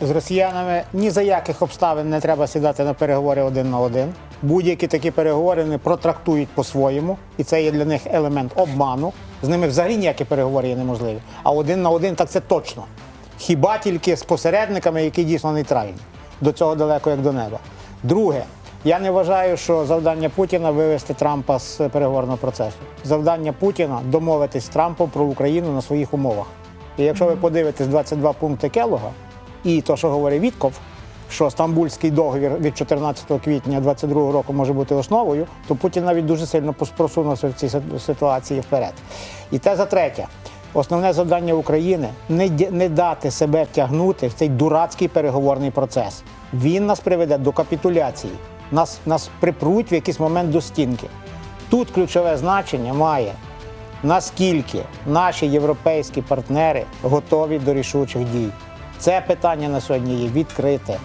З росіянами ні за яких обставин не треба сідати на переговори один на один. Будь-які такі переговори вони протрактують по-своєму, і це є для них елемент обману. З ними взагалі ніякі переговори є неможливі. А один на один так це точно. Хіба тільки з посередниками, які дійсно нейтральні. До цього далеко як до неба. Друге, я не вважаю, що завдання Путіна вивести Трампа з переговорного процесу. Завдання Путіна домовитись з Трампом про Україну на своїх умовах. І якщо ви подивитесь 22 пункти Келога і то, що говорить Вітков, що Стамбульський договір від 14 квітня 22 року може бути основою, то Путін навіть дуже сильно просунувся в цій ситуації вперед. І те за третє. Основне завдання України не, не дати себе втягнути в цей дурацький переговорний процес. Він нас приведе до капітуляції, нас, нас припруть в якийсь момент до стінки. Тут ключове значення має наскільки наші європейські партнери готові до рішучих дій. Це питання на сьогодні є відкрите.